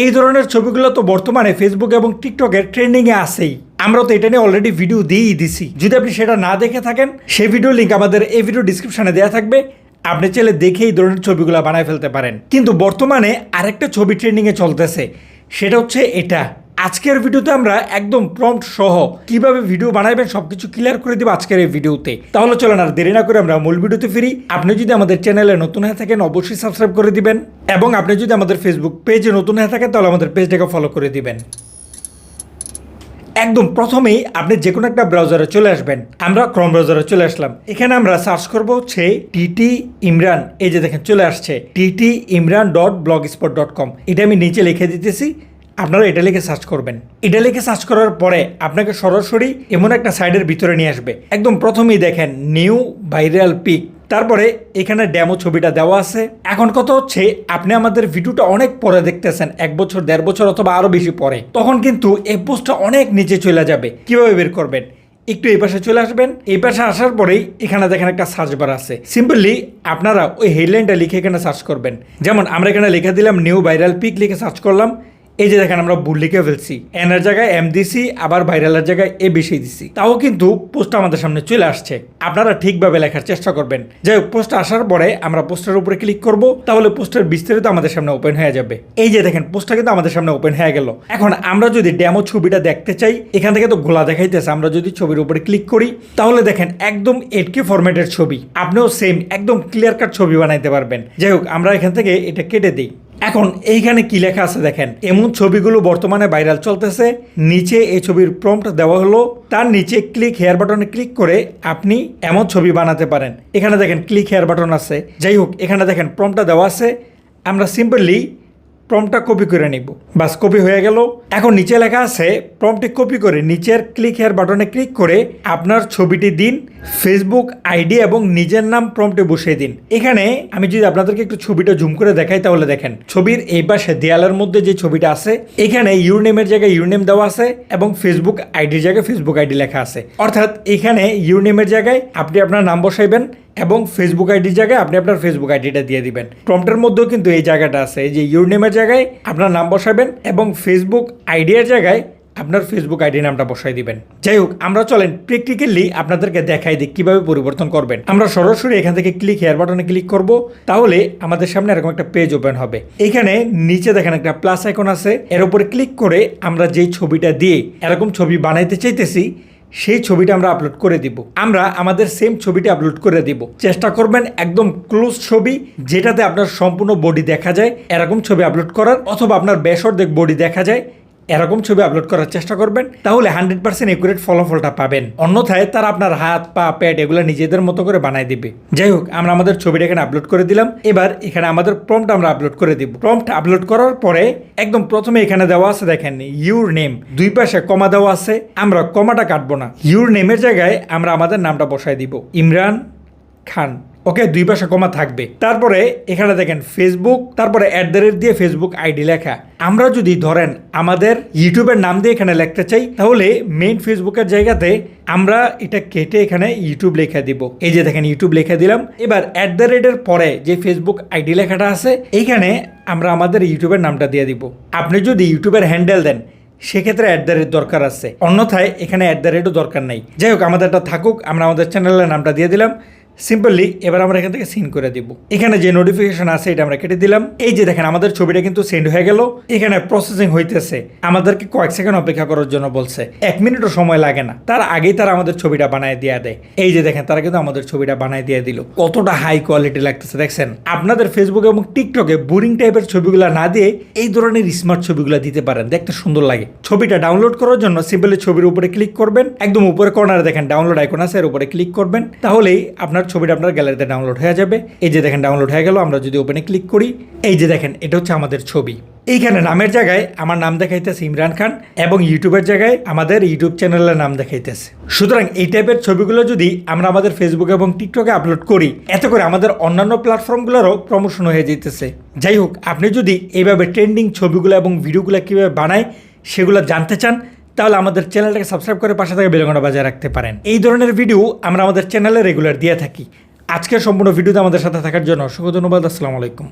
এই ধরনের ছবিগুলো তো বর্তমানে ফেসবুক এবং টিকটকের ট্রেন্ডিংয়ে আসেই আমরা তো এটা নিয়ে অলরেডি ভিডিও দিয়েই দিছি। যদি আপনি সেটা না দেখে থাকেন, সেই ভিডিও লিঙ্ক আমাদের এই ভিডিও ডিসক্রিপশনে দেওয়া থাকবে। আপনি চাইলে দেখে এই ধরনের ছবিগুলো বানায় ফেলতে পারেন। কিন্তু বর্তমানে আরেকটা ছবি ট্রেন্ডিংয়ে চলতেছে, সেটা হচ্ছে এটা। আজকের ভিডিওতে আমরা একদম প্রম্পট সহ কীভাবে ভিডিও বানাবেন সবকিছু ক্লিয়ার করে দিব আজকের এই ভিডিওতে। তাহলে চলেন আর দেরি না করে আমরা মূল ভিডিওতে ফিরি। আপনি যদি আমাদের চ্যানেলে নতুন হয়ে থাকেন, অবশ্যই সাবস্ক্রাইব করে দিবেন। এবং আপনি যদি আমাদের ফেসবুক পেজে নতুন হয়ে থাকেন, তাহলে আমাদের পেজটাকে ফলো করে দিবেন। একদম প্রথমেই আপনি যে কোনো একটা ব্রাউজারে চলে আসবেন। আমরা ক্রম ব্রাউজারে চলে আসলাম। এখানে আমরা সার্চ করব হচ্ছে টিটি ইমরান এই যে দেখেন, চলে আসছে। TT Imran dot blogspot dot com এটা আমি নিচে লিখে দিতেছি। আপনারা এটা লিখে সার্চ করবেন। এটা লিখে সার্চ করার পরে আপনাকে সরাসরি এমন একটা সাইডের ভিতরে নিয়ে আসবে। একদম প্রথমেই দেখেন নিউ ভাইরাল পিক তারপরে এখানে ডেমো ছবিটা দেওয়া আছে। এখন কথা হচ্ছে, আপনি আমাদের ভিডিওটা অনেক পরে দেখতেছেন, এক বছর, দেড় বছর অথবা আরও বেশি পরে। তখন কিন্তু এই পোস্টটা অনেক নিচে চলে যাবে। কীভাবে বের করবেন? একটু এই পাশে চলে আসবেন। এই পাশে আসার পরেই এখানে দেখেন একটা সার্চ বার আছে। সিম্পলি আপনারা ওই হেডলাইনটা লিখে এখানে সার্চ করবেন। যেমন আমরা এখানে লিখে দিলাম নিউ ভাইরাল পিক লিখে সার্চ করলাম। এই যে দেখেন আমরা ভুল লিখে ফেলছি। এনের জায়গায় এম দিছি, আবার ভাইরালের জায়গায় এ বেশি দিছি। তাও কিন্তু পোস্ট আমাদের সামনে চলে আসছে। আপনারা ঠিকভাবে লেখার চেষ্টা করবেন। যাই হোক পোস্ট আসার পরে আমরা পোস্টের উপরে ক্লিক করব, তাহলে পোস্টের বিস্তারিত আমাদের সামনে ওপেন হয়ে যাবে। এই যে দেখেন পোস্টটা কিন্তু আমাদের সামনে ওপেন হয়ে গেল। এখন আমরা যদি ডেমো ছবিটা দেখতে চাই, এখান থেকে তো গোলা দেখাইতেছে, আমরা যদি ছবির উপরে ক্লিক করি, তাহলে দেখেন একদম এইটকে ফরম্যাটের ছবি। আপনিও সেম একদম ক্লিয়ার কাট ছবি বানাইতে পারবেন। যাই হোক, আমরা এখান থেকে এটা কেটে দিই। এখন এইখানে কি লেখা আছে দেখেন, এমন ছবিগুলো বর্তমানে ভাইরাল চলতেছে, নিচে এই ছবির প্রম্পট দেওয়া হলো, তার নিচে ক্লিক হেয়ার বাটনে ক্লিক করে আপনি এমন ছবি বানাতে পারেন। এখানে দেখেন ক্লিক হেয়ার বাটন আছে, যাই হোক, এখানে দেখেন প্রম্পটটা দেওয়া আছে, আমরা সিম্পলি প্রম্পটটা কপি করে নিব। বাস কপি হয়ে গেল। এখন নিচে লেখা আছে প্রম্পটি কপি করে নিচের ক্লিক হেয়ার বাটনে ক্লিক করে আপনার ছবিটি দিন ফেসবুক আইডি এবং নিজের নাম প্রম্পটে বসিয়ে দিন। এখানে আমি যদি আপনাদেরকে একটু ছবিটা জুম করে দেখাই তাহলে দেখেন, ছবির এই পাশে দেয়ালের মধ্যে যে ছবিটা আছে, এখানে ইউরনেমের জায়গায় ইউরনেম দেওয়া আছে এবং ফেসবুক আইডির জায়গায় ফেসবুক আইডি লেখা আছে। অর্থাৎ এখানে ইউরনেমের জায়গায় আপনি আপনার নাম বসাইবেন এবং ফেসবুক আইডির জায়গায় আপনি আপনার ফেসবুক আইডিটা দিয়ে দিবেন। প্রম্পটের মধ্যেও কিন্তু এই জায়গাটা আছে যে ইউরনেমের জায়গায় আপনার নাম বসাবেন এবং ফেসবুক আইডিয়ার জায়গায় আপনার ফেসবুক আইডি নামটা বসাই দিবেন। যাই হোক, আমরা চলেন প্র্যাকটিক্যালি আপনাদেরকে দেখাই দিই কীভাবে পরিবর্তন করবেন। আমরা সরাসরি এখান থেকে ক্লিক হেয়ার বাটনে ক্লিক করব, তাহলে আমাদের সামনে এরকম একটা পেজ ওপেন হবে। এখানে নিচে দেখেন একটা প্লাস আইকন আছে, এর উপরে ক্লিক করে আমরা যেই ছবিটা দিয়ে এরকম ছবি বানাইতে চাইতেছি সেই ছবিটা আমরা আপলোড করে দিব। আমরা আমাদের সেম ছবিটি আপলোড করে দিব। চেষ্টা করবেন একদম ক্লোজ ছবি, যেটাতে আপনার সম্পূর্ণ বডি দেখা যায়, এরকম ছবি আপলোড করার, অথবা আপনার বেসর্ধেক বডি দেখা যায়। এরকম ছবি আপলোড করার চেষ্টা করবেন, তাহলে হান্ড্রেড পার্সেন্ট একুরেট ফলাফলটা পাবেন। অন্যথায় তারা আপনার হাত, পা প্যাট এগুলো নিজেদের মতো করে বানাই দিবে। যাই হোক, আমরা আমাদের ছবিটা এখানে আপলোড করে দিলাম। এবার এখানে আমাদের প্রম্পট আমরা আপলোড করে দিব। প্রম্পট আপলোড করার পরে একদম প্রথমে এখানে দেওয়া আছে, দেখেন ইউর নেম দুই পাশে কমা দেওয়া আছে, আমরা কমাটা কাটবো না। ইউর নেমের জায়গায় আমরা আমাদের নামটা বসাই দিব। ইমরান খান। ওকে দুই পাশে কমা থাকবে। তারপরে এখানে দেখেন ফেসবুক তারপরে অ্যাট দ্য রেট দিয়ে ফেসবুক আইডি লেখা। আমরা যদি ধরেন আমাদের ইউটিউবের নাম দিয়ে এখানে লিখতে চাই, তাহলে মেইন ফেসবুকের জায়গাতে আমরা এটা কেটে এখানে ইউটিউব লেখা দিব। এই যে দেখেন ইউটিউব লেখা দিলাম। এবার অ্যাট দ্য রেটের পরে যে ফেসবুক আইডি লেখাটা আছে, এইখানে আমরা আমাদের ইউটিউবের নামটা দিয়ে দিব। আপনি যদি ইউটিউবের হ্যান্ডেল দেন, সেক্ষেত্রে অ্যাট দ্য রেট দরকার আছে। অন্যথায় এখানে অ্যাট দ্য রেটও দরকার নেই। যাই হোক, আমাদেরটা থাকুক, আমরা আমাদের চ্যানেলের নামটা দিয়ে দিলাম। সিম্পলি এবার আমরা এখান থেকে সিন করে দিব। এখানে যে নোটিফিকেশন আছে, এটা আমরা কেটে দিলাম। এই যে দেখেন, আমাদের ছবিটা কিন্তু সেন্ড হয়ে গেল। এখানে প্রসেসিং হইতেছে। আমাদেরকে কয়েক সেকেন্ড অপেক্ষা করার জন্য বলছে। এক মিনিটও সময় লাগে না। তার আগেই তারা আমাদের ছবিটা বানায় দিয়ে দেয়। এই যে দেখেন, তারা কিন্তু আমাদের ছবিটা বানায় দিয়ে দিল। কতটা হাই কোয়ালিটি লাগতেছে, দেখছেন? আপনাদের ফেসবুক এবং টিকটকে বোরিং টাইপের ছবিগুলো না দিয়ে এই ধরনের স্মার্ট ছবিগুলো দিতে পারেন। দেখতে সুন্দর লাগে। ছবিটা ডাউনলোড করার জন্য সিম্পলি ছবির উপরে ক্লিক করবেন। একদম উপরে কর্নারে দেখেন ডাউনলোড আইকন আছে, এর উপরে ক্লিক করবেন। তাহলেই আপনার ছবিটা আপনার গ্যালারিতে ডাউনলোড হয়ে যাবে। এই যে দেখেন ডাউনলোড হয়ে গেল, আমরা যদি ওপেনে ক্লিক করি, এই যে দেখেন, এটা হচ্ছে আমাদের ছবি। এইখানে নামের জায়গায় আমার নাম দেখাইতেছে ইমরান খান এবং ইউটিউবের জায়গায় আমাদের ইউটিউব চ্যানেলের নাম দেখাইতেছে। সুতরাং এই টাইপের ছবিগুলো যদি আমরা আমাদের ফেসবুক এবং টিকটকে আপলোড করি, এত করে আমাদের অন্যান্য প্ল্যাটফর্মগুলোরও প্রমোশন হয়ে যেতেছে। যাই হোক, আপনি যদি এইভাবে ট্রেন্ডিং ছবিগুলো এবং ভিডিওগুলো কীভাবে বানায়, সেগুলো জানতে চান তাহলে আমাদের চ্যানেলটাকে সাবস্ক্রাইব করে পাশে থেকে বেলগোনা বাজায় রাখতে পারেন। এই ধরনের ভিডিও আমরা আমাদের চ্যানেলে রেগুলার দিয়ে থাকি। আজকের সম্পূর্ণ ভিডিওতে আমাদের সাথে থাকার জন্য অসংখ্য ধন্যবাদ। আসসালামু আলাইকুম।